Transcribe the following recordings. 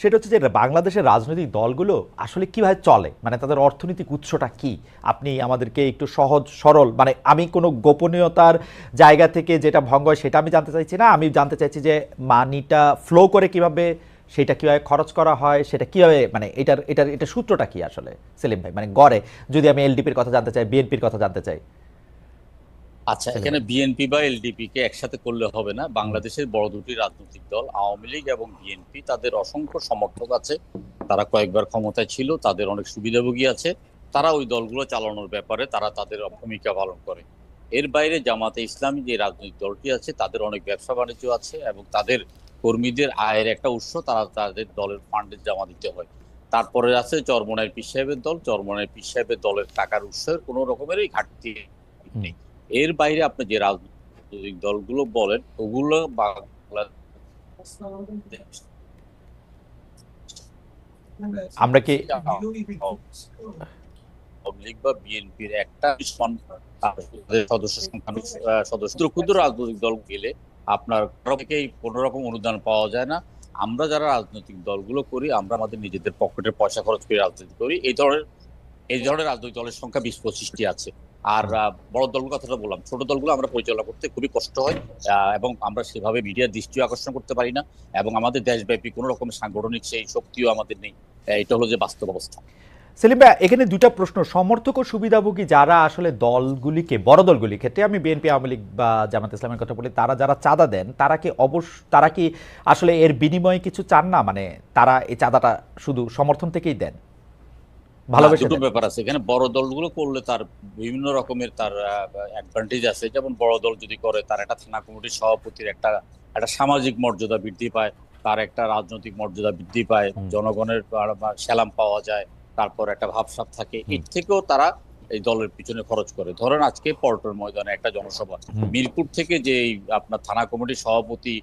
সেটা হচ্ছে যে বাংলাদেশের রাজনৈতিক দলগুলো আসলে কীভাবে চলে? মানে তাদের অর্থনৈতিক উৎসটা কি? আপনি আমাদেরকে একটু সহজ, সরল মানে আমি কোনো গোপনীয়তার জায়গা থেকে যেটা ভঙ্গ হয় সেটা আমি জানতে চাইছি না। আমি জানতে চাইছি যে মানিটা ফ্লো করে কীভাবে, সেটা কীভাবে খরচ করা হয়, সেটা কীভাবে মানে এটার এটার এটা সূত্রটা কি আসলে? সেলিম ভাই মানে গড়ে, যদি আমি এলডিপির কথা জানতে চাই বিএনপির কথা জানতে চাই। আচ্ছা এখানে বিএনপি বা এলডিপি কে একসাথে করলে হবে না। বাংলাদেশের বড় দুটি রাজনৈতিক দল আওয়ামী লীগ এবং বিএনপি তাদের অসংখ্য সমর্থক আছে। তারা কয়েকবার ক্ষমতায় ছিল তাদের অনেক সুবিধাভোগী আছে। তারা ওই দলগুলো চালানোর ব্যাপারে তারা তাদের ভূমিকা পালন করে। এর বাইরে জামাতে ইসলামী যে রাজনৈতিক দলটি আছে তাদের অনেক ব্যবসা বাণিজ্য আছে এবং তাদের কর্মীদের আয়ের একটা উৎস তারা তাদের দলের ফান্ডে জমা দিতে হয়। তারপরে আছে চরমনায় পীর সাহেবের দল। চরমনায় পীর সাহেবের দলের টাকার উৎসের কোনো রকমেরই ঘাটতি নেই। এর বাইরে আপনি যে রাজনৈতিক দলগুলো বলেন ওগুলো আমরা কি লীগ বা বিএনপির একটা সদস্য সংখ্যা সদস্য। ক্ষুদ্র রাজনৈতিক দল গেলে আপনার থেকেই কোনো রকম অনুদান পাওয়া যায় না। আমরা যারা রাজনৈতিক দলগুলো করি আমরা আমাদের নিজেদের পকেটের পয়সা খরচ করে রাজনীতি করি। এই ধরনের এই ধরনের রাজনৈতিক দলের সংখ্যা বিশ পঁচিশটি আছে। আর বড় দলগুলো কথাটা বললাম। ছোট দলগুলো আমরা পরিচালনা করতে খুবই কষ্ট হয় এবং আমরা সেভাবে মিডিয়ার দৃষ্টি আকর্ষণ করতে পারি না, এবং আমাদের দেশব্যাপী কোনো রকম সাংগঠনিক সেই শক্তিও আমাদের নেই। এটা হলো যে বাস্তব অবস্থা। সেলিম ভাই, এখানে দুটা প্রশ্ন। সমর্থক ও সুবিধাভোগী যারা আসলে দলগুলিকে, বড় দলগুলির ক্ষেত্রে, আমি বিএনপি, আওয়ামী লীগ বা জামাত ইসলামের কথা বলি, তারা যারা চাঁদা দেন, তারা কি অবশ্য তারা কি আসলে এর বিনিময়ে কিছু চান না? মানে তারা এই চাঁদাটা শুধু সমর্থন থেকেই দেন? ভালোবেসে দুটো ব্যাপার আছে। এখানে বড় দলগুলো করলে তার বিভিন্ন রকমের তার অ্যাডভান্টেজ আছে। যেমন বড় দল যদি করে তার একটা থানা কমিটির সভাপতির একটা একটা সামাজিক মর্যাদা বৃদ্ধি পায় তার একটা রাজনৈতিক মর্যাদা বৃদ্ধি পায় জনগণের সালাম পাওয়া যায় তারপর একটা ভাবসাব থাকে। এর থেকেও তারা এই দলের পিছনে খরচ করে। ধরেন আজকে পল্টন ময়দানে একটা জনসভা। মিরপুর থেকে যে আপনার থানা কমিটির সভাপতি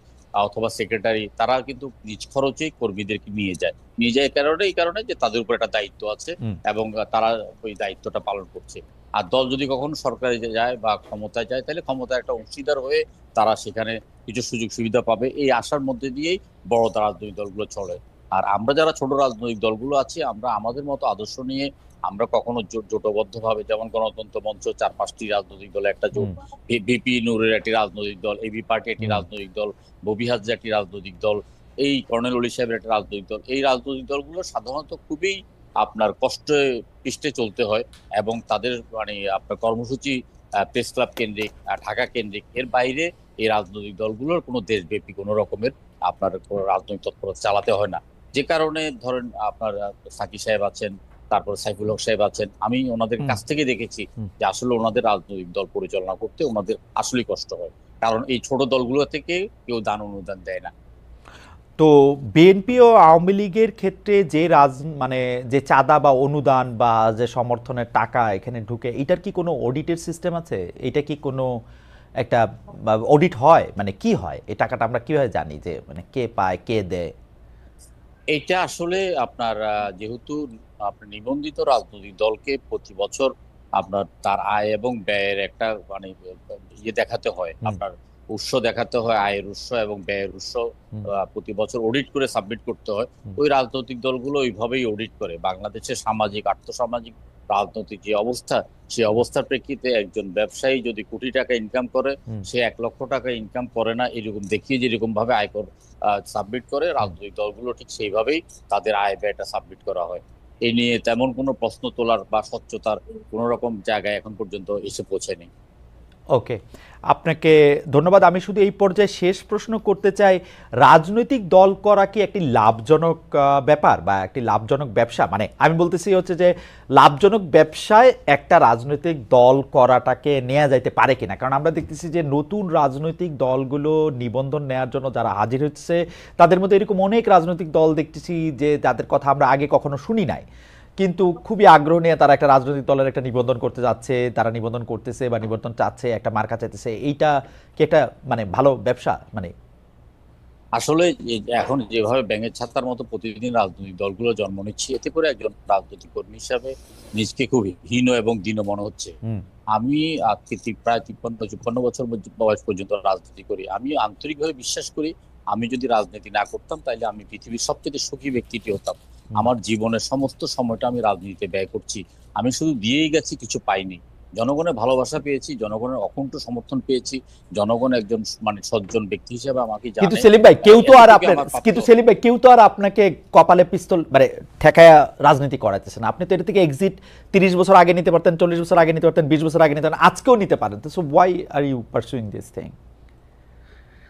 অথবা সেক্রেটারি তারা কিন্তু নিজ খরচে কর্মীদেরকে নিয়ে যায়। নিয়ে যায় কারণে এই কারণে যে তাদের উপর একটা দায়িত্ব আছে এবং তারা ওই দায়িত্বটা পালন করছে। আর দল যদি কখনো সরকারে যায় বা ক্ষমতায় যায় তাহলে ক্ষমতায় একটা অংশীদার হয়ে তারা সেখানে কিছু সুযোগ সুবিধা পাবে। এই আশার মধ্যে দিয়েই বড় তারা রাজনৈতিক দলগুলো চলে। আর আমরা যারা ছোট রাজনৈতিক দলগুলো আছি আমরা আমাদের মতো আদর্শ নিয়ে আমরা কখনো জোট- জোটবদ্ধভাবে যেমন গণতন্ত্র মঞ্চ চার পাঁচটি রাজনৈতিক দল একটা জোট। বিপি নূরের একটি রাজনৈতিক দল এবি পার্টি একটি রাজনৈতিক দল ববি হাজরা একটি রাজনৈতিক দল এই কর্নেল অলি সাহেবের একটা রাজনৈতিক দল। এই রাজনৈতিক দলগুলো সাধারণত খুবই আপনার কষ্টে পৃষ্ঠে চলতে হয় এবং তাদের মানে আপনার কর্মসূচি প্রেস ক্লাব কেন্দ্রিক ঢাকা কেন্দ্রিক এর বাইরে এই রাজনৈতিক দলগুলোর কোনো দেশব্যাপী কোনো রকমের আপনার কোনো রাজনৈতিক তৎপরতা চালাতে হয় না। যে কারণে ধরেন আপনার সাকি সাহেব আছেন তারপর সাইফুল হক সাহেব আছেন আমি ওনাদের কাছ থেকে দেখেছি যে আসলে ওনাদের রাজনৈতিক দল পরিচালনা করতে ওনাদের আসলেই কষ্ট হয়। কারণ এই ছোট দলগুলো থেকে কেউ দান অনুদান দেয় না। তো বিএনপি ও আওয়ামী লীগের ক্ষেত্রে যে রাজ মানে যে চাঁদা বা অনুদান বা যে সমর্থনের টাকা এখানে ঢুকে এটার কি কোনো অডিটের সিস্টেম আছে? এটা কি কোনো একটা অডিট হয়? মানে কি হয়? এই টাকাটা আমরা কীভাবে জানি যে মানে কে পায় কে দেয়? এইটা আসলে আপনার যেহেতু আপনার নিবন্ধিত রাজনৈতিক দলকে প্রতি বছর আপনার তার আয় এবং ব্যয়ের একটা মানে ইয়ে দেখাতে হয় আপনার উৎস দেখাতে হয় আয়ের উৎস এবং ব্যয়ের উৎস আহ, প্রতি বছর অডিট করে সাবমিট করতে হয়। ওই রাজনৈতিক দলগুলো ওইভাবেই অডিট করে। বাংলাদেশের সামাজিক আর্থসামাজিক রাজনৈতিক যে অবস্থা সেই অবস্থার প্রেক্ষিতে একজন ব্যবসায়ী যদি কোটি টাকা ইনকাম করে সে এক লক্ষ টাকা ইনকাম করে না এরকম দেখিয়ে যেরকম ভাবে আয়কর সাবমিট করে রাজনৈতিক দলগুলো ঠিক সেইভাবেই তাদের আয় ব্যয়টা সাবমিট করা হয়। এ নিয়ে তেমন কোনো প্রশ্ন তোলার বা স্বচ্ছতার কোনো রকম জায়গায় এখন পর্যন্ত এসে পৌঁছেনি। ওকে, আপনাকে ধন্যবাদ। আমি শুধু এই পর্যায়ে শেষ প্রশ্ন করতে চাই, রাজনৈতিক দল করা কি একটি লাভজনক ব্যাপার বা একটি লাভজনক ব্যবসা? মানে আমি বলতেছি হচ্ছে যে, লাভজনক ব্যবসায় একটা রাজনৈতিক দল করাটাকে নেওয়া যাইতে পারে কিনা? কারণ আমরা দেখতেছি যে, নতুন রাজনৈতিক দলগুলো নিবন্ধন নেওয়ার জন্য যারা হাজির হচ্ছে, তাদের মধ্যে এরকম অনেক রাজনৈতিক দল দেখতেছি যে, যাদের কথা আমরা আগে কখনো শুনি নাই। কিন্তু খুবই আগ্রহ নিয়ে তারা একটা রাজনৈতিক দলের একটা নিবন্ধন করতে যাচ্ছে তারা নিবন্ধন করতেছে বা নিবন্ধন চাচ্ছে একটা মার্কা চাইতেছে। এইটা কি একটা মানে ভালো ব্যবসা? মানে আসলে এখন যেভাবে ব্যাঙের ছাতার মতো প্রতিদিন রাজনৈতিক দলগুলো জন্ম নিচ্ছে এতে করে একজন রাজনৈতিক কর্মী হিসাবে নিজকে খুব হীন এবং দীন মনে হচ্ছে। আমি আজকে প্রায় তিপ্পান্ন চুপ্পান্ন বছর বয়স পর্যন্ত রাজনীতি করি। আমি আন্তরিকভাবে বিশ্বাস করি আমি যদি রাজনীতি না করতাম তাহলে আমি পৃথিবীর সবচেয়ে সুখী ব্যক্তিটি হতাম। আমার জীবনের সমস্ত সময়টা আমি রাজনীতিতে ব্যয় করছি। আমি শুধু দিয়েই গেছি কিছু পাইনি। জনগণের ভালোবাসা পেয়েছি জনগণের অকুণ্ঠ সমর্থন পেয়েছি। জনগণ একজন মানে সজ্জন ব্যক্তি হিসেবে আমাকে কিন্তু সেলিম ভাই কেউ তো আর আপনার কিন্তু সেলিম ভাই কেউ তো আর আপনাকে কপালে পিস্তল মানে ঠেকায়া রাজনীতি করাইতেছে না। আপনি তো এটা থেকে এক্সিট তিরিশ বছর আগে নিতে পারতেন চল্লিশ বছর আগে নিতে পারতেন বিশ বছর আগে নিতে পারতেন আজকেও নিতে পারেন। So why are you pursuing this thing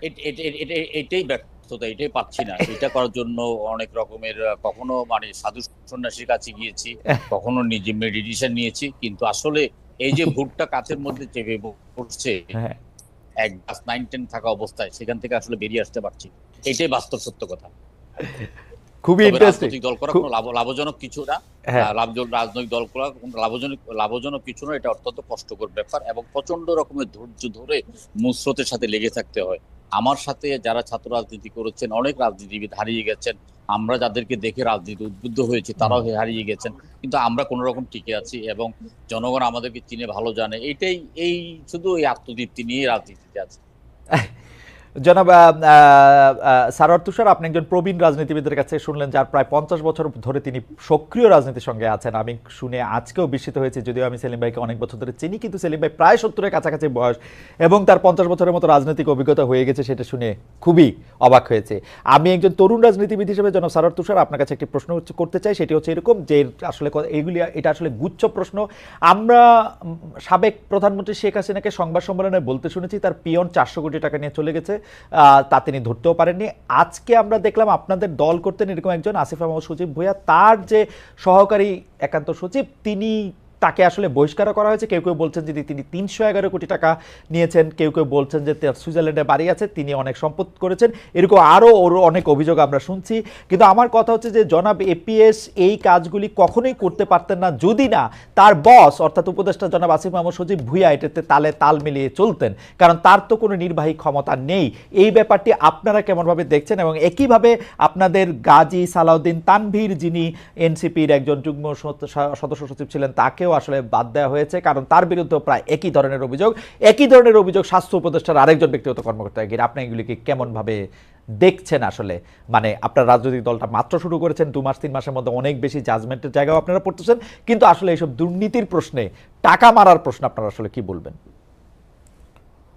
এটাই ব্যর্থতা এটাই পাচ্ছি না। এটা করার জন্য অনেক রকমের কখনো মানে সাধু সন্ন্যাসীর কাছে গিয়েছি কখনো নিজে মেডিটেশন নিয়েছি কিন্তু আসলে এই যে ভুটটা কাছের মধ্যে চেপে পড়ছে হ্যাঁ। এক ক্লাস নাইন টেন থাকা অবস্থায় সেখান থেকে আসলে বেরিয়ে আসতে পারছি এটাই বাস্তব সত্য কথা। খুবই ইন্টারেস্টিং দল করা কোনো লাভজনক কিছু না। হ্যাঁ। আহ, লাভজন- রাজনৈতিক দল করা কোনো লাভজনক লাভজনক কিছু না এটা অত্যন্ত কষ্টকর ব্যাপার এবং প্রচণ্ড রকমের ধৈর্য ধরে মুস্রতের সাথে লেগে থাকতে হয়। আমার সাথে যারা ছাত্র রাজনীতি করেছেন, অনেক রাজনীতিবিদ হারিয়ে গেছেন। আমরা যাদেরকে দেখে রাজনীতি উদ্বুদ্ধ হয়েছি, তারাও হারিয়ে গেছেন। কিন্তু আমরা কোন রকম টিকে আছি এবং জনগণ আমাদেরকে চিনে, ভালো জানে। এটাই, এই, শুধু এই আত্মতৃপ্তি নিয়ে রাজনীতিতে আছে। জনাব আহ, তুষার আপনি একজন প্রবীণ রাজনীতিবিদের কাছে শুনলেন যার প্রায় পঞ্চাশ বছর ধরে তিনি সক্রিয় রাজনীতির সঙ্গে আছেন। আমি শুনে আজকেও বিস্মিত হয়েছি যদিও আমি সেলিম ভাইকে অনেক বছর ধরে চিনি কিন্তু সেলিম ভাই প্রায় সত্তরের কাছাকাছি বয়স এবং তার পঞ্চাশ বছরের মতো রাজনৈতিক অভিজ্ঞতা হয়ে গেছে সেটা শুনে খুবই অবাক হয়েছে। আমি একজন তরুণ রাজনীতিবিদ হিসেবে জনাব সারোয়ার তুষার আপনার কাছে একটি প্রশ্ন করতে চাই সেটি হচ্ছে এরকম যে আসলে এগুলি এটা আসলে গুচ্ছ প্রশ্ন। আমরা সাবেক প্রধানমন্ত্রী শেখ হাসিনাকে সংবাদ সম্মেলনে বলতে শুনেছি তার পিয়ন চারশো কোটি টাকা নিয়ে চলে গেছে। তা তিনি ধরতেও পারেননি। আজকে আমরা দেখলাম আপনাদের দল করতেন এরকম একজন আসিফ আহমদ সচিব ভূয়া তার যে সহকারী একান্ত সচিব, তিনি তাকে আসলে বহিষ্কার করা হয়েছে। কেউ কেউ বলছেন যে তিনি তিনশো এগারো কোটি টাকা নিয়েছেন। কেউ কেউ বলছেন যে সুইজারল্যান্ডে বাড়ি আছে, তিনি অনেক সম্পদ করেছেন। এরকম আরও ওর অনেক অভিযোগ আমরা শুনছি। কিন্তু আমার কথা হচ্ছে যে জনাব এপিএস এই কাজগুলি কখনোই করতে পারতেন না। যদি না, তার বস, অর্থাৎ উপদেষ্টা জনাব আসিফ মাহমুদ সজিব ভুইয়া এটাতে তালে তাল মিলিয়ে চলতেন। কারণ তার তো কোনো নির্বাহী ক্ষমতা নেই। এই ব্যাপারটি আপনারা কেমনভাবে দেখছেন এবং একইভাবে আপনাদের গাজী সালাউদ্দিন তানভীর যিনি এনসিপির একজন যুগ্ম সদস্য সচিব ছিলেন, তাকেও আসলে বাদ দেওয়া হয়েছে, কারণ তার বিরুদ্ধে প্রায় একই ধরনের অভিযোগ। একই ধরনের অভিযোগ স্বাস্থ্য উপদেষ্টার আরেকজন ব্যক্তিগত কর্মকর্তা ঘিরে আপনি এগুলিকে কেমনভাবে দেখছেন আসলে? মানে আপনার রাজনৈতিক দলটা মাত্র শুরু করেছেন, দু মাস, তিন মাসের মধ্যে অনেক বেশি জাজমেন্টের জায়গাও আপনারা পড়তেছেন। কিন্তু আসলে এইসব দুর্নীতির প্রশ্নে, টাকা মারার প্রশ্ন আপনারা আসলে কি বলবেন?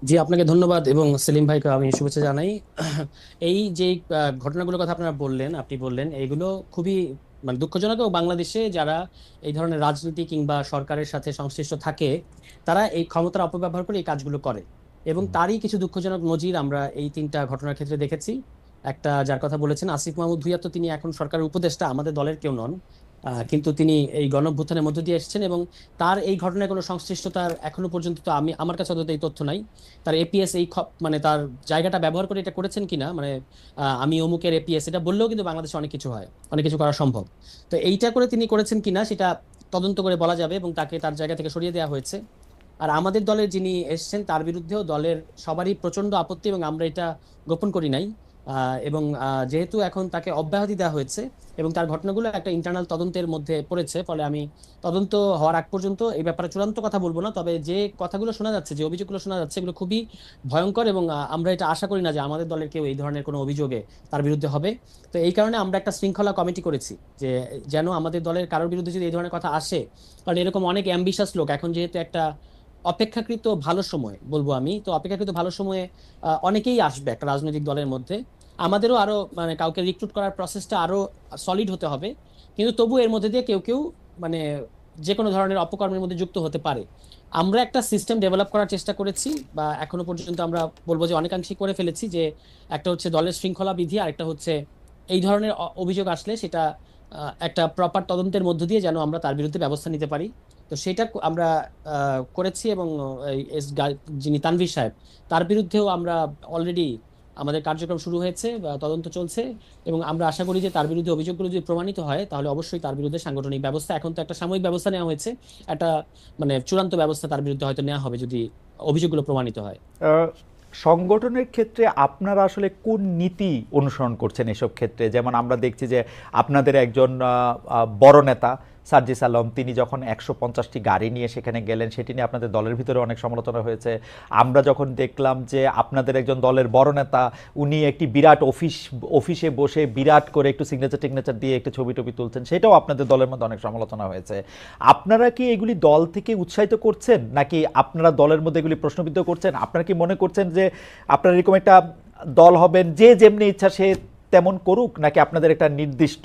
জি, আপনাকে ধন্যবাদ এবং সেলিম ভাইকে আমি শুভেচ্ছা জানাই। এই যে ঘটনাগুলোর কথা আপনারা বললেন, আপনি বললেন, এগুলো খুবই মানে দুঃখজনক এবং বাংলাদেশে যারা এই ধরনের রাজনীতি কিংবা সরকারের সাথে সংশ্লিষ্ট থাকে তারা এই ক্ষমতার অপব্যবহার করে এই কাজগুলো করে। এবং তারই কিছু দুঃখজনক নজির আমরা এই তিনটা ঘটনার ক্ষেত্রে দেখেছি। একটা যার কথা বলেছেন আসিফ মাহমুদ ভুইয়া তো তিনি এখন সরকারের উপদেষ্টা আমাদের দলের কেউ নন। কিন্তু তিনি এই গণভ্যুত্থানের মধ্য দিয়ে এসেছেন এবং তার এই ঘটনায় কোনো সংশ্লিষ্টতার এখনও পর্যন্ত তো আমি, আমার কাছে অন্তত এই তথ্য নাই। তার এপিএস এই মানে তার জায়গাটা ব্যবহার করে এটা করেছেন কিনা মানে আমি অমুকের এপিএস এটা বললেও কিন্তু বাংলাদেশে অনেক কিছু হয়, অনেক কিছু করা সম্ভব। তো এইটা করে তিনি করেছেন কিনা সেটা তদন্ত করে বলা যাবে এবং তাকে তার জায়গা থেকে সরিয়ে দেওয়া হয়েছে। আর আমাদের দলের যিনি এসেছেন তার বিরুদ্ধেও দলের সবারই প্রচণ্ড আপত্তি এবং আমরা এটা গোপন করি নাই। এবং যেহেতু এখন তাকে অব্যাহতি দেওয়া হয়েছে এবং তার ঘটনাগুলো একটা ইন্টারনাল তদন্তের মধ্যে পড়েছে, ফলে আমি তদন্ত হওয়ার আগ পর্যন্ত এই ব্যাপারে চূড়ান্ত কথা বলব না। তবে যে কথাগুলো শোনা যাচ্ছে, যে অভিযোগগুলো শোনা যাচ্ছে, এগুলো খুবই ভয়ঙ্কর এবং আমরা এটা আশা করি না যে আমাদের দলের কেউ এই ধরনের কোনো অভিযোগে তার বিরুদ্ধে হবে। তো এই কারণে আমরা একটা শৃঙ্খলা কমিটি করেছি যে, যেন আমাদের দলের কারোর বিরুদ্ধে যদি এই ধরনের কথা আসে, কারণ এরকম অনেক অ্যাম্বিশাস লোক। এখন যেহেতু একটা অপেক্ষাকৃত ভালো সময় বলব আমি। তো অপেক্ষাকৃত ভালো সময়ে অনেকেই আসবে একটা রাজনৈতিক দলের মধ্যে। আমাদেরও আরও মানে কাউকে রিক্রুট করার প্রসেসটা আরও সলিড হতে হবে। কিন্তু তবু এর মধ্যে দিয়ে কেউ কেউ মানে যে কোনো ধরনের অপকর্মের মধ্যে যুক্ত হতে পারে। আমরা একটা সিস্টেম ডেভেলপ করার চেষ্টা করেছি বা এখনও পর্যন্ত আমরা বলব যে অনেকাংশেই করে ফেলেছি যে একটা হচ্ছে দলের শৃঙ্খলা বিধি, আর একটা হচ্ছে এই ধরনের অভিযোগ আসলে সেটা একটা প্রপার তদন্তের মধ্য দিয়ে যেন আমরা তার বিরুদ্ধে ব্যবস্থা নিতে পারি। তো সেটা আমরা করেছি এবং যিনি তানভীর সাহেব, তার বিরুদ্ধেও আমরা অলরেডি আমাদের কার্যক্রম শুরু হয়েছে বা তদন্ত চলছে এবং আমরা আশা করি যে তার বিরুদ্ধে অভিযোগগুলো যদি প্রমাণিত হয়, তাহলে অবশ্যই তার বিরুদ্ধে সাংগঠনিক ব্যবস্থা, এখন তো একটা সাময়িক ব্যবস্থা নেওয়া হয়েছে, একটা মানে চূড়ান্ত ব্যবস্থা তার বিরুদ্ধে হয়তো নেওয়া হবে যদি অভিযোগগুলো প্রমাণিত হয়। সংগঠনের ক্ষেত্রে আপনারা আসলে কোন নীতি অনুসরণ করছেন এসব ক্ষেত্রে? যেমন আমরা দেখছি যে আপনাদের একজন বড় নেতা সার্জিস আলম, তিনি যখন একশো পঞ্চাশটি গাড়ি নিয়ে সেখানে গেলেন, সেটি নিয়ে আপনাদের দলের ভিতরে অনেক সমালোচনা হয়েছে। আমরা যখন দেখলাম যে আপনাদের একজন দলের বড় নেতা, উনি একটি বিরাট অফিস, অফিসে বসে বিরাট করে একটু সিগনেচার টিগনেচার দিয়ে একটু ছবি টবি তুলছেন, সেটাও আপনাদের দলের মধ্যে অনেক সমালোচনা হয়েছে। আপনারা কি এগুলি দল থেকে উৎসাহিত করছেন, নাকি আপনারা দলের মধ্যে এগুলি প্রশ্নবিদ্ধ করছেন? আপনারা কি মনে করছেন যে আপনারা এরকম একটা দল হবেন যে যেমনি ইচ্ছা সে তেমন করুক, নাকি আপনাদের একটা নির্দিষ্ট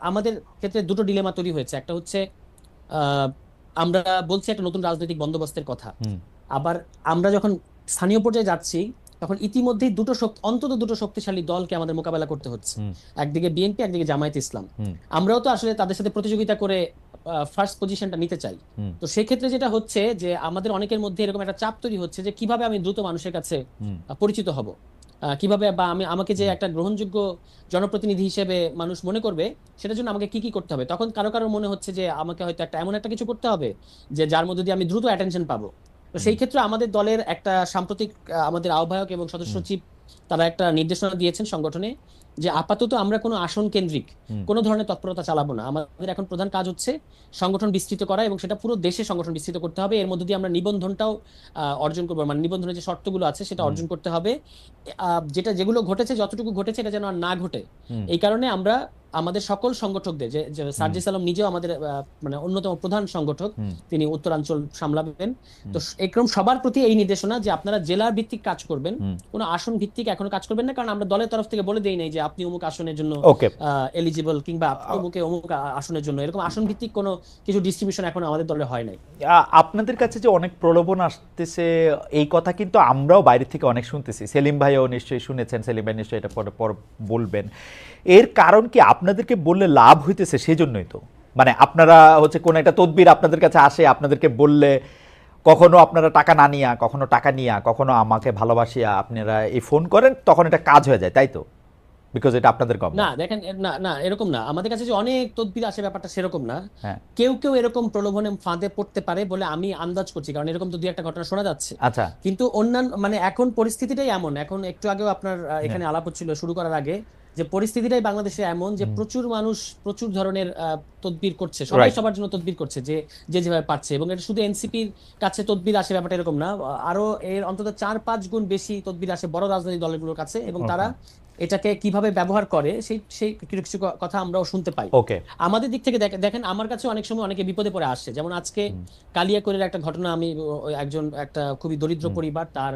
আমাদের ক্ষেত্রে দুটো ডিলেমা তৈরি হয়েছে। একটা হচ্ছে আহ, আমরা বলছি একটা নতুন রাজনৈতিক বন্দোবস্তের কথা। আবার আমরা যখন স্থানীয় পর্যায়ে যাচ্ছি তখন ইতিমধ্যেই দুটো শক্তি অন্তত দুটো শক্তিশালী দলকে আমাদের মোকাবেলা করতে হচ্ছে। একদিকে বিএনপি একদিকে জামায়াত ইসলাম। আমরাও তো আসলে তাদের সাথে প্রতিযোগিতা করে ফার্স্ট পজিশনটা নিতে চাই। তো সেক্ষেত্রে যেটা হচ্ছে যে আমাদের অনেকের মধ্যে এরকম একটা চাপ তৈরি হচ্ছে যে কীভাবে আমি দ্রুত মানুষের কাছে পরিচিত হব। কীভাবে বা আমি আমাকে যে একটা গ্রহণযোগ্য জনপ্রতিনিধি হিসেবে মানুষ মনে করবে সেটার জন্য আমাকে কি কি করতে হবে? তখন কারও কারও মনে হচ্ছে যে আমাকে হয়তো একটা এমন একটা কিছু করতে হবে যে যার মধ্যে দিয়ে আমি দ্রুত অ্যাটেনশন পাবো। তো সেই ক্ষেত্রে আমাদের দলের একটা সাম্প্রতিক আমাদের আহ্বায়ক এবং সদস্য সচিব তারা একটা নির্দেশনা দিয়েছেন সংগঠনে যে আপাতত আমরা কোনো আসন কেন্দ্রিক। কোনো ধরনের তৎপরতা চালাবো না। আমাদের এখন প্রধান কাজ হচ্ছে সংগঠন বিস্তৃত করা এবং সেটা পুরো দেশে সংগঠন বিস্তৃত করতে হবে। এর মধ্যে দিয়ে আমরা নিবন্ধনটাও আহ, অর্জন করব। মানে নিবন্ধনের যে শর্তগুলো আছে সেটা অর্জন করতে হবে। যেটা যেগুলো ঘটেছে যতটুকু ঘটেছে এটা যেন আর না ঘটে। এই কারণে আমরা আমাদের সকল সংগঠকদের যে সার্জিস আলম নিজেও আমাদের মানে অন্যতম প্রধান সংগঠক তিনি উত্তরাঞ্চল সামলাবেন। তো এরকম সবার প্রতি এই নির্দেশনা যে আপনারা জেলার ভিত্তিক কাজ করবেন। কোনো আসন ভিত্তিক এখনও কাজ করবেন না কারণ আমরা দলের তরফ থেকে বলে দেই নাই যে আপনি অমুক আসনের জন্য এলিজিবল কিংবা অমুকে অমুক আসনের জন্য। এরকম আসন ভিত্তিক কোনো কিছু ডিস্ট্রিবিউশন এখন আমাদের দলে হয় নাই। আপনাদের কাছে যে অনেক প্রলোভন আসতেছে এই কথা কিন্তু আমরাও বাইরে থেকে অনেক শুনতেছি। সেলিম ভাইও নিশ্চয়ই শুনেছেন সেলিম ভাই নিশ্চয়ই এটা পরে পর বলবেন। এর কারণ কি? আপনাদেরকে বললে লাভ হইতেছে সেই জন্যই তো। মানে আপনারা হচ্ছে কোন একটা তদবির আপনাদের কাছে আসে আপনাদেরকে বললে কখনো আপনারা টাকা না নিয়া কখনো টাকা নিয়া কখনো আমাকে ভালোবাসিয়া আপনারা এই ফোন করেন তখন এটা কাজ হয়ে যায় তাই তো? বিকজ এটা আপনাদের গভ না দেখেন না না এরকম না। আমাদের কাছে যে অনেক তদবির আসে ব্যাপারটা সেরকম না। হ্যাঁ। কেউ কেউ এরকম প্রলোভনে ফাঁদে পড়তে পারে বলে আমি আন্দাজ করছি কারণ এরকম তো দুই একটা ঘটনা শোনা যাচ্ছে। আচ্ছা। কিন্তু অন্যান্য মানে এখন পরিস্থিতিটাই এমন। এখন একটু আগেও আপনার হ্যাঁ। এখানে আলাপ হচ্ছিল শুরু করার আগে। যে পরিস্থিতিটাই বাংলাদেশে এমন যে প্রচুর মানুষ প্রচুর ধরনের তদবির করছে। সবাই সবার জন্য তদবির করছে যে যে যেভাবে পারছে এবং এটা শুধু এনসিপির কাছে তদবির আসে ব্যাপারটা এরকম না। আরও এর অন্তত চার পাঁচ গুণ বেশি তদবির আসে বড় রাজনৈতিক দলগুলোর কাছে এবং তারা এটাকে কীভাবে ব্যবহার করে সেই সেই কিছু কিছু কথা আমরাও শুনতে পাই। ওকে আমাদের দিক থেকে দেখ- দেখেন আমার কাছে অনেক সময় অনেকে বিপদে পড়ে আসছে। যেমন আজকে কালিয়াকৈরের একটা ঘটনা আমি একজন একটা খুবই দরিদ্র পরিবার তার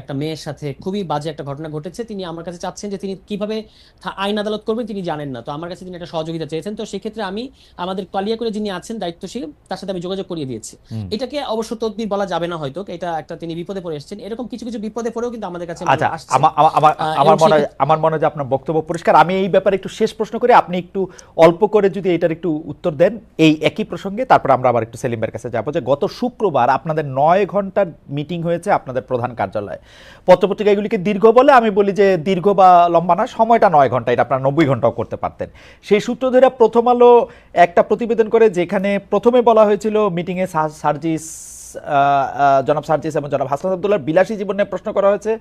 একটা মেয়ের সাথে খুবই বাজে একটা ঘটনা ঘটেছে। তিনি আমার কাছে চাচ্ছেন যে তিনি কীভাবে আইন আদালত করবেন তিনি জানেন না। তো আমার কাছে তিনি একটা সহযোগিতা চেয়েছেন। তো সেক্ষেত্রে আমি আমাদের কালিয়াকৈরে যিনি আছেন দায়িত্বশীল তার সাথে আমি যোগাযোগ করিয়ে দিয়েছি। এটাকে অবশ্য তদবির বলা যাবে না হয়তো। এটা একটা তিনি বিপদে পড়ে এসেছেন। এরকম কিছু কিছু বিপদে পড়েও কিন্তু আমাদের কাছে আচ্ছা আমার মনে হয় আমার মনে হয় যে আপনার বক্তব্য পরিষ্কার। আমি এই ব্যাপারে একটু শেষ প্রশ্ন করে। আপনি একটু অল্প করে যদি এটার একটু উত্তর দেন এই একই প্রসঙ্গে তারপর আমরা আবার একটু সেলিমের কাছে যাব যে গত শুক্রবার আপনাদের নয় ঘণ্টার মিটিং হয়েছে আপনাদের প্রধান কার্যালয়ে। পত্রপত্রিকা এগুলিকে দীর্ঘ বলে আমি বলি যে দীর্ঘ বা লম্বা না, সময়টা নয় ঘণ্টা, এটা আপনারা নব্বই ঘন্টাও করতে পারতেন। সেই সূত্র ধরে প্রথম আলো একটা প্রতিবেদন করে যেখানে প্রথমে বলা হয়েছিল মিটিংয়ে সার্জিস জনাব সার্জিস এবং জনাব হাসান আবদুল্লাহ বিলাসী জীবনে প্রশ্ন করা হয়েছে,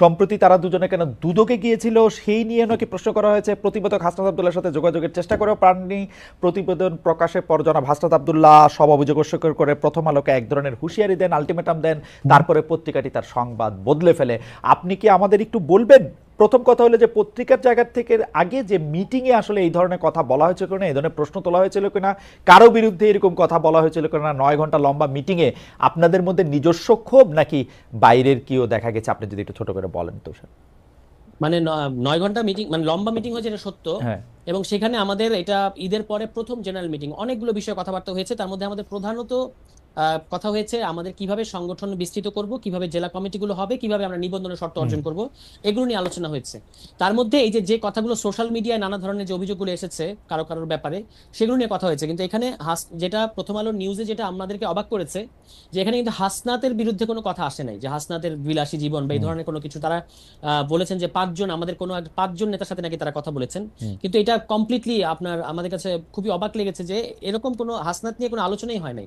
সম্প্রতি তারা দুজনে কেন দুদকে গিয়েছিল, সেই নিয়ে নাকি প্রশ্ন করা হয়েছে। প্রতিবেদক হাসনাত আবদুল্লাহর সাথে যোগাযোগের চেষ্টা করেও পাননি প্রতিবেদন প্রকাশের পর জনাব হাসনাত আবদুল্লাহ সব অভিযোগ অস্বীকার করে প্রথম আলোকে এক ধরনের হুঁশিয়ারি দেন, আলটিমেটাম দেন, তারপরে পত্রিকাটি তার সংবাদ বদলে ফেলে। আপনি কি আমাদের একটু বলবেন? প্রথম কথা হলো যে পত্রিকার জায়গা থেকে আগে যে মিটিংয়ে আসলে এই ধরনের কথা বলা হয়েছিল কিনা এই ধরনের প্রশ্ন তোলা হয়েছিল কিনা কারও বিরুদ্ধে এরকম কথা বলা হয়েছিল কিনা নয় ঘণ্টা লম্বা মিটিংয়ে আপনাদের মধ্যে নিজস্ব ক্ষোভ নাকি বাইরের কিও দেখা গেছে? আপনি যদি একটু ছোট করে বলেন তো স্যার। মানে নয় ঘণ্টা মিটিং মানে লম্বা মিটিং হয়েছে এটা সত্য। হ্যাঁ। এবং সেখানে আমাদের এটা ঈদের পরে প্রথম জেনারেল মিটিং অনেকগুলো বিষয়ে কথাবার্তা হয়েছে। তার মধ্যে আমাদের প্রধানত কথা হয়েছে আমাদের কীভাবে সংগঠন বিস্তৃত করব কীভাবে জেলা কমিটিগুলো হবে কীভাবে আমরা নিবন্ধনের শর্ত অর্জন করব এগুলো নিয়ে আলোচনা হয়েছে। তার মধ্যে এই যে যে কথাগুলো সোশ্যাল মিডিয়ায় নানা ধরনের যে অভিযোগগুলো এসেছে কারও কারোর ব্যাপারে সেগুলো নিয়ে কথা হয়েছে। কিন্তু এখানে যেটা প্রথম আলো নিউজে যেটা আমাদেরকে অবাক করেছে যে এখানে কিন্তু হাসনাতের বিরুদ্ধে কোনো কথা আসে নাই। যে হাসনাতের বিলাসী জীবন বা এই ধরনের কোনো কিছু তারা আহ, বলেছেন যে পাঁচজন আমাদের কোনো পাঁচজন নেতার সাথে নাকি তারা কথা বলেছেন। কিন্তু এটা কমপ্লিটলি আপনার আমাদের কাছে খুবই অবাক লেগেছে যে এরকম কোনো হাসনাত নিয়ে কোনো আলোচনাই হয় নাই।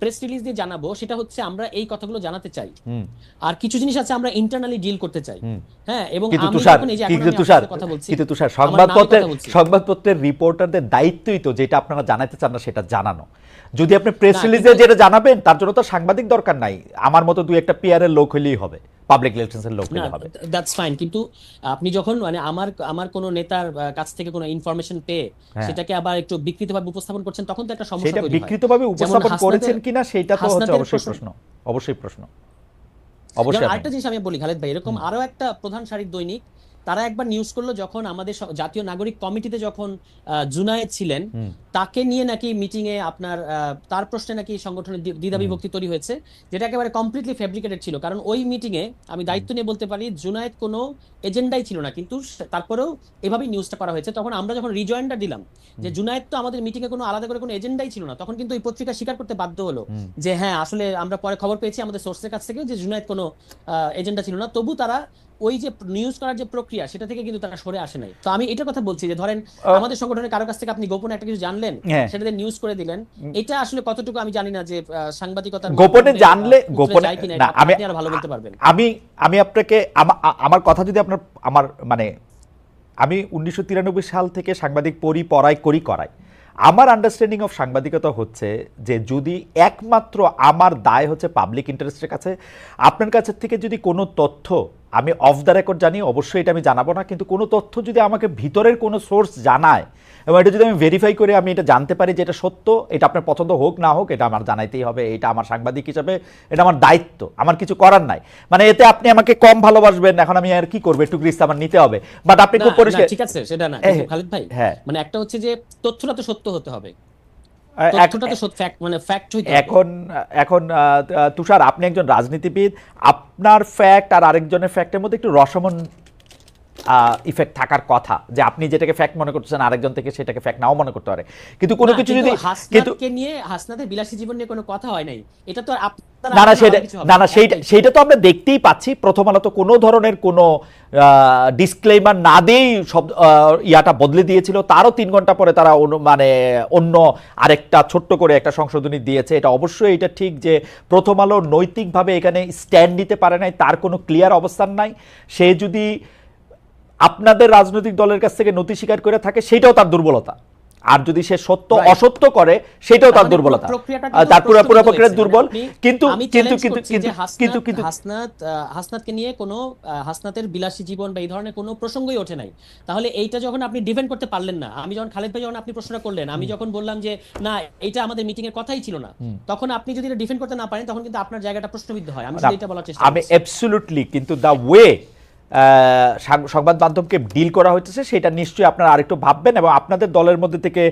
প্রেস রিলিজ দিয়ে জানাব সেটা হচ্ছে আমরা এই কথাগুলো জানাতে চাই। আর কিছু জিনিস আছে আমরা ইন্টারনালি ডিল করতে চাই। হ্যাঁ এবং আমি তুষার যখন এই যে এখন কিন্তু তুষার কথা বলছি কিন্তু তুষার সংবাদপত্রের। সংবাদপত্রের রিপোর্টারদের দায়িত্বই তো যেটা আপনারা জানাতে চান না সেটা জানানো। যদি আপনি প্রেস রিলিজে যেটা জানাবেন তার জন্য তো সাংবাদিক দরকার নাই। আমার মতো দুই একটা পিয়ারের লোক হলেই হবে। পাবলিক রিলেশনসের লোক নিতে হবে। দ্যাটস ফাইন কিন্তু আপনি যখন মানে আমার আমার কোনো নেতার কাছ থেকে কোনো ইনফরমেশন পেয়ে হ্যাঁ। সেটাকে আবার একটু বিকৃতভাবে উপস্থাপন করছেন তখন তো একটা সমস্যা সেটা বিকৃতভাবে উপস্থাপন করেছেন কিনা সেটা তো হচ্ছে অবশ্যই প্রশ্ন- প্রশ্ন অবশ্যই প্রশ্ন। অবশ্যই আরেকটা জিনিস আমি বলি খালেদ ভাই এরকম আরও একটা প্রধান শারীরিক দৈনিক তারা একবার নিউজ করল যখন আমাদের জাতীয় নাগরিক কমিটিতে যখন জুনায়েদ ছিলেন তাকে নিয়ে নাকি মিটিং এ আপনার তার প্রশ্নে নাকি সংগঠনের দ্বিধা বিভক্তি তৈরি হয়েছে যেটা একেবারে কমপ্লিটলি ফেব্রিকেটেড ছিল। কারণ ওই মিটিং এ আমি দায়িত্ব নিয়ে বলতে পারি জুনায়েদ কোনো এজেন্ডাই ছিল না। কিন্তু তারপরেও এভাবেই নিউজটা করা হয়েছে। তখন আমরা যখন রিজয়েন্ডার দিলাম যে জুনায়েদ তো আমাদের মিটিং এ কোনো আলাদা করে কোনো এজেন্ডাই ছিল না তখন কিন্তু ওই পত্রিকা স্বীকার করতে বাধ্য হলো যে হ্যাঁ আসলে আমরা পরে খবর পেয়েছি আমাদের সোর্সের কাছ থেকে যে জুনায়েদ কোনো এজেন্ডা ছিল না। তবু তারা ওই যে নিউজ করার যে প্রক্রিয়া সেটা থেকে কিন্তু তারা সরে আসে নাই। তো আমি এটার কথা বলছি যে ধরেন আমাদের সংগঠনের কারও কাছ থেকে আপনি গোপনে একটা কিছু জানলেন হ্যাঁ। সেটাতে নিউজ করে দিলেন এটা আসলে কতটুকু আমি জানি না যে আহ, সাংবাদিকতার গোপনে জানলে গোপনে না আমি আপনি আরও ভালো বলতে পারবেন। আমি আমি আপনাকে আমার কথা যদি আপনার আমার মানে আমি উনিশশো তিরানব্বই সাল থেকে সাংবাদিক পড়ি পড়াই করি করাই। আমার আন্ডারস্ট্যান্ডিং অফ সাংবাদিকতা হচ্ছে যে যদি একমাত্র আমার দায় হচ্ছে পাবলিক ইন্টারেস্টের কাছে আপনার কাছে থেকে যদি কোনো তথ্য আমি অফ দ্য রেকর্ড জানি অবশ্যই এটা আমি জানাব না কিন্তু কোনো তথ্য যদি আমাকে ভিতরের কোনো সোর্স জানায় এবং এটা যদি আমি ভেরিফাই করে আমি এটা জানতে পারি যে এটা সত্য এটা আপনার পছন্দ হোক না হোক এটা আমার জানাইতেই হবে এটা আমার সাংবাদিক হিসাবে এটা আমার দায়িত্ব আমার কিছু করার নাই। মানে এতে আপনি আমাকে কম ভালোবাসবেন এখন আমি আর কি করব একটু গ্রিস আমার নিতে হবে। বাট আপনি খুব পরিষ্কার ঠিক আছে সেটা না খালিদ ভাই হ্যাঁ। মানে একটা হচ্ছে যে তথ্যটা তো সত্য হতে হবে। এখন এখন আহ, তুষার আপনি একজন রাজনীতিবিদ আপনার ফ্যাক্ট আর আরেকজনের ফ্যাক্টের মধ্যে একটু রসমন ইফেক্ট থাকার কথা যে আপনি যেটাকে ফ্যাক্ট মনে করতেছেন আরেকজন থেকে সেটাকে ফ্যাক্ট নাও মনে করতে পারে। কিন্তু কোনো কিছু যদি কিন্তু নিয়ে হাসনাতের বিলাসী জীবন নিয়ে কোনো কথা হয় নাই। এটা তো না না সেটা না। সেইটা সেইটা তো আমরা দেখতেই পাচ্ছি। প্রথম আলো তো কোনো ধরনের কোনো ডিসক্লেমার না দিয়েই সব ইয়াটা বদলে দিয়েছিল। তারও তিন ঘণ্টা পরে তারা মানে অন্য আরেকটা ছোট্ট করে একটা সংশোধনী দিয়েছে। এটা অবশ্যই এটা ঠিক যে প্রথম আলো নৈতিকভাবে এখানে স্ট্যান্ড নিতে পারে নাই তার কোনো ক্লিয়ার অবস্থান নাই। সে যদি আপনাদের রাজনৈতিক দলের কাছ থেকে নথি স্বীকার করে থাকে সেটাও তার দুর্বলতা। আর যদি সে সত্য অসত্য করে সেটাও তার দুর্বলতা। তার পুরো পুরো প্রক্রিয়া দুর্বল। কিন্তু কিন্তু কিন্তু কিন্তু হাসনাত- কিন্তু হাসনাত হাসনাতকে নিয়ে কোনো হাসনাতের বিলাসী জীবন বা এই ধরনের কোনো প্রসঙ্গই ওঠে নাই। তাহলে এইটা যখন আপনি ডিফেন্ড করতে পারলেন না আমি যখন খালেদ ভাই যখন আপনি প্রশ্নটা করলেন আমি যখন বললাম যে না এটা আমাদের মিটিং এর কথাই ছিল না তখন আপনি যদি এটা ডিফেন্ড করতে না পারেন তখন কিন্তু আপনার জায়গাটা প্রশ্নবিদ্ধ হয়। আমি এটা বলার চেষ্টা আমি অ্যাবসলিউটলি কিন্তু দা ওয়ে সংবাদ মাধ্যমকে ডিল করা হচ্ছে সেটা নিশ্চয়ই আপনারা আরেকটু ভাববেন এবং আপনাদের দলের মধ্যে থেকে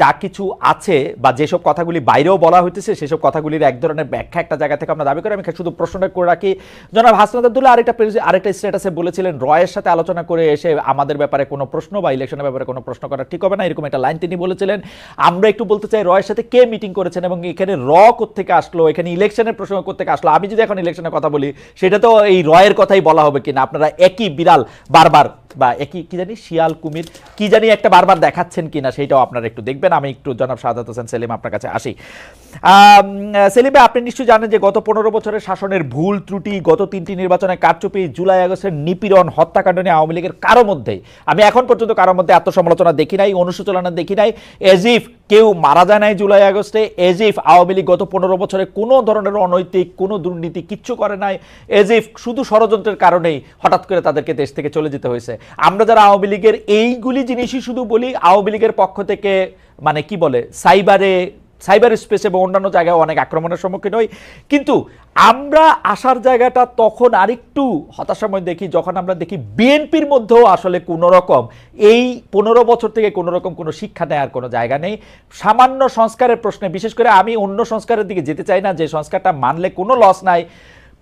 যা কিছু আছে বা যেসব কথাগুলি বাইরেও বলা হইতেছে, সেসব কথাগুলির এক ধরনের ব্যাখ্যা একটা জায়গা থেকে আমরা দাবি করি। আমি শুধু প্রশ্নটা করে রাখি। জনাব হাসনাত আব্দুল্লাহ, আরেকটা আরেকটা স্ট্যাটাসে বলেছিলেন, রয়ের সাথে আলোচনা করে এসে আমাদের ব্যাপারে কোনো প্রশ্ন বা ইলেকশনের ব্যাপারে কোনো প্রশ্ন করা ঠিক হবে না, এরকম একটা লাইন তিনি বলেছিলেন। আমরা একটু বলতে চাই, রয়ের সাথে কে মিটিং করেছেন এবং এখানে র থেকে আসলো, এখানে ইলেকশনের প্রসঙ্গ থেকে আসলো? আমি যদি এখন ইলেকশনের কথা বলি, সেটা তো এই রয়ের কথাই বলা হবে কিনা? আপনারা একই বিড়াল বারবার বা একই, কি জানি, শিয়াল, কুমির, কি জানি একটা বারবার দেখাচ্ছেন কিনা সেটাও আপনারা একটু দেখবেন। আমি একটু জনাব শাহাদাত হোসেন সেলিম আপনার কাছে আসি। সেলিম আপনি নিশ্চয়ই জানেন যে গত পনেরো বছরের শাসনের ভুল ত্রুটি, গত তিনটি নির্বাচনে কারচুপি, জুলাই আগস্টের নিপীড়ন, হত্যাকাণ্ড নিয়ে আওয়ামী লীগের কারও মধ্যেই আমি এখন পর্যন্ত কারও মধ্যে আত্মসমালোচনা দেখি নাই, অনুশোচনা দেখি নাই এজিফ কেউ মারা যায় নাই জুলাই আগস্টে এজিফ আওয়ামী লীগ গত পনেরো বছরে কোনো ধরনের অনৈতিক, কোনো দুর্নীতি কিচ্ছু করে নাই এজিফ শুধু ষড়যন্ত্রের কারণেই হঠাৎ করে তাদেরকে দেশ থেকে চলে যেতে হয়েছে। আমরা যারা আওয়ামী লীগের, এইগুলি জিনিসই শুধু বলি আওয়ামী লীগের পক্ষ থেকে মানে কি বলে, সাইবারে, সাইবার স্পেস এবং অন্যান্য জায়গায় অনেক আক্রমণের সম্মুখীন হই। কিন্তু আমরা আসার জায়গাটা তখন আরেকটু হতাশাময় দেখি, যখন আমরা দেখি বিএনপির মধ্যেও আসলে কোনো রকম, এই পনেরো বছর থেকে কোনো রকম কোনো শিক্ষা নেওয়ার কোনো জায়গা নেই। সামান্য সংস্কারের প্রশ্নে, বিশেষ করে আমি অন্য সংস্কারের দিকে যেতে চাই না, যে সংস্কারটা মানলে কোনো লস নাই।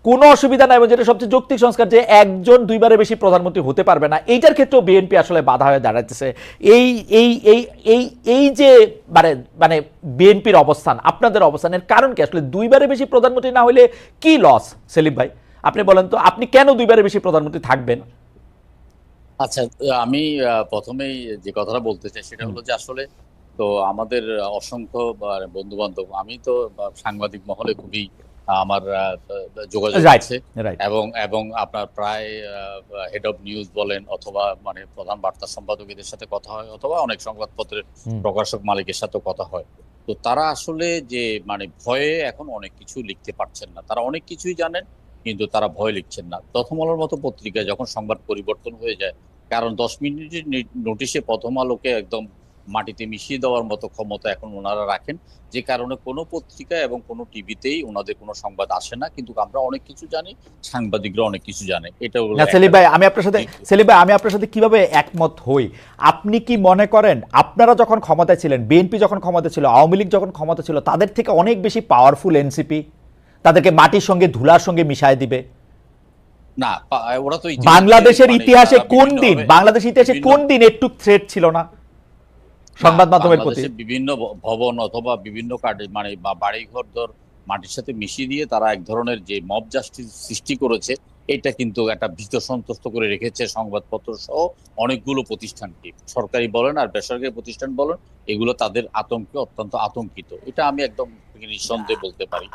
কোনো অসুবিধা নাই এবং যেটা সবচেয়ে যৌক্তিক সংস্কার যে একজন দুইবারে বেশি প্রধানমন্ত্রী হতে পারবে না এইটার ক্ষেত্রেও বিএনপি আসলে বাধা হয়ে দাঁড়াতেছে এই এই এই এই এই যে মানে মানে বিএনপির অবস্থান আপনাদের অবস্থানের কারণ কি? আসলে দুইবারে বেশি প্রধানমন্ত্রী না হলে কি লস সেলিম ভাই আপনি বলেন তো আপনি কেন দুইবারের বেশি প্রধানমন্ত্রী থাকবেন? আচ্ছা আমি প্রথমেই যে কথাটা বলতে চাই সেটা হলো যে আসলে তো আমাদের অসংখ্য বন্ধু বান্ধব আমি তো সাংবাদিক মহলে খুবই আমার যোগাযোগ আছে। এবং এবং আপনার প্রায় হেড অফ নিউজ বলেন অথবা মানে প্রধান বার্তা সম্পাদকদের সাথে কথা হয় অথবা অনেক সংবাদপত্রের প্রকাশক মালিকের সাথে কথা হয়। তো তারা আসলে যে মানে ভয়ে এখন অনেক কিছু লিখতে পারছেন না। তারা অনেক কিছুই জানেন কিন্তু তারা ভয় লিখছেন না। প্রথম আলোর মতো পত্রিকায় যখন সংবাদ পরিবর্তন হয়ে যায় কারণ দশ মিনিটের নোটিশে প্রথম আলোকে একদম মাটিতে মিশিয়ে দেওয়ার মতো ক্ষমতা এখন ওনারা রাখেন। যে কারণে কোনো পত্রিকা এবং কোনো টিভিতেই ওনাদের কোনো সংবাদ আসে না। কিন্তু আমরা অনেক কিছু জানি সাংবাদিকরা অনেক কিছু জানে। এটা সেলিম ভাই আমি আপনার সাথে সেলিম ভাই আমি আপনার সাথে কীভাবে একমত হই? আপনি কি মনে করেন আপনারা যখন ক্ষমতায় ছিলেন বিএনপি যখন ক্ষমতা ছিল আওয়ামী লীগ যখন ক্ষমতা ছিল তাদের থেকে অনেক বেশি পাওয়ারফুল এনসিপি তাদেরকে মাটির সঙ্গে ধুলার সঙ্গে মিশায় দিবে? না ওরা তো বাংলাদেশের মানে ইতিহাসে কোন দিন বিভিন্নভাবে- বাংলাদেশ ইতিহাসে কোন দিন একটু থ্রেট ছিল না? সংবাদ মাধ্যমের প্রতি। বিভিন্ন ভবন অথবা বিভিন্ন কাঠ মানে বা বাড়িঘর ধর মাটির সাথে মিশিয়ে দিয়ে তারা এক ধরনের যে মব জাস্টিস সৃষ্টি করেছে এটা কিন্তু একটা ভীত সন্তুষ্ট করে রেখেছে সংবাদপত্র সহ অনেকগুলো প্রতিষ্ঠানকে। সরকারি বলেন আর বেসরকারি প্রতিষ্ঠান বলেন এগুলো তাদের আতঙ্কে অত্যন্ত আতঙ্কিত। এটা আমি একদম নিঃসন্দেহে বলতে পারি।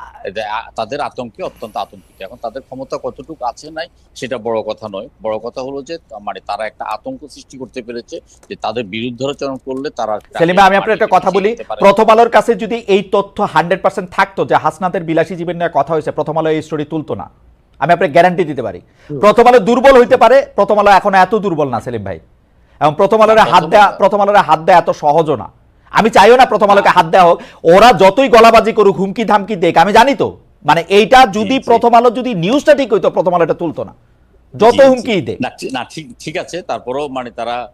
তাদের আতঙ্কে অত্যন্ত আতঙ্কিত। এখন তাদের ক্ষমতা কতটুকু আছে নাই সেটা বড় কথা নয়। বড় কথা হলো যে মানে তারা একটা আতঙ্ক সৃষ্টি করতে পেরেছে যে তাদের বিরুদ্ধাচরণ করলে তারা সেলিমা আমি আপনার একটা কথা বলি। প্রথম আলোর কাছে যদি এই তথ্য হান্ড্রেড পার্সেন্ট থাকতো যে হাসনাতের বিলাসী জীবন নিয়ে কথা হয়েছে প্রথম আলো এই স্টোরি তুলতো না। আমি আপনাকে গ্যারান্টি দিতে পারি। প্রথম আলো দুর্বল হইতে পারে প্রথম আলো এখন এত দুর্বল না সেলিম ভাই। এবং প্রথম আলোরে হাত দেয়া প্রথম আলোরে হাত দেয়া এত সহজও না। আমি চাইও না প্রথম আলোকে হাত দেওয়া হোক। ওরা যতই গলাবাজি করুক হুমকি ধামকি দেখ আমি জানি তো। মানে এইটা যদি। প্রথম আলো যদি নিউজটা ঠিক হইতো প্রথম আলো এটা তুলতো না। যত হুমকি দেখ না ঠিক- না ঠিক ঠিক আছে। তারপরেও মানে তারা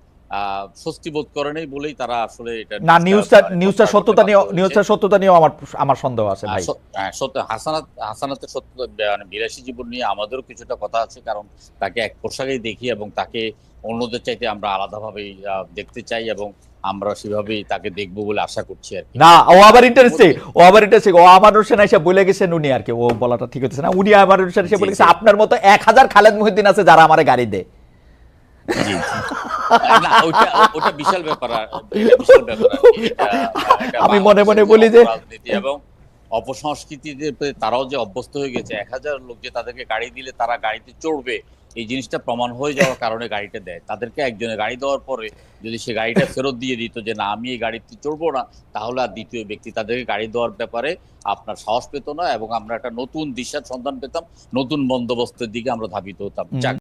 স্বস্তি বোধ করে নেই বলেই তারা আসলে এটা না নিউজটা করতে সত্যতা নিয়ে হয়েছে। সত্যতা নিয়েও আমার আমার সন্দেহ আছে ভাই। হ্যাঁ, সত্য হাসানাত হাসানাতের সত্য মানে বিলাসী জীবন নিয়ে আমাদেরও কিছুটা কথা আছে কারণ তাকে এক পোশাকেই দেখি এবং তাকে অন্যদের চাইতে আমরা আলাদাভাবেই দেখতে চাই এবং আমরা সেভাবেই তাকে দেখব বলে আশা করছি আর কি। না ও আবার ইন্টারেস্টিং ও আবার ইন্টারেস্টিং ও আমার হোসেন এসে বলে গেছেন উনি আর কি ও বলাটা ঠিক হচ্ছে না উনি আমার হোসেন এসে বলে গেছে আপনার মতো এক হাজার খালেদ মহিউদ্দিন আছে যারা আমার গাড়ি দেয়। ওটা বিশাল ব্যাপার আমি মনে মনে বলি যে- এবং অপসংস্কৃতিতে তারাও যে অভ্যস্ত হয়ে গেছে এক হাজার লোক যে তাদেরকে গাড়ি দিলে তারা গাড়িতে চড়বে এই জিনিসটা প্রমাণ হয়ে যাওয়ার কারণে গাড়িটা দেয়। তাদেরকে একজনে গাড়ি দেওয়ার পরে যদি সে গাড়িটা ফেরত দিয়ে দিত যে না আমি এই গাড়িতে চড়বো না তাহলে আর দ্বিতীয় ব্যক্তি তাদেরকে গাড়ি দেওয়ার ব্যাপারে আপনার সাহস পেত না এবং আমরা একটা নতুন দিশার সন্ধান পেতাম নতুন বন্দোবস্তের দিকে আমরা ধাবিত হতাম।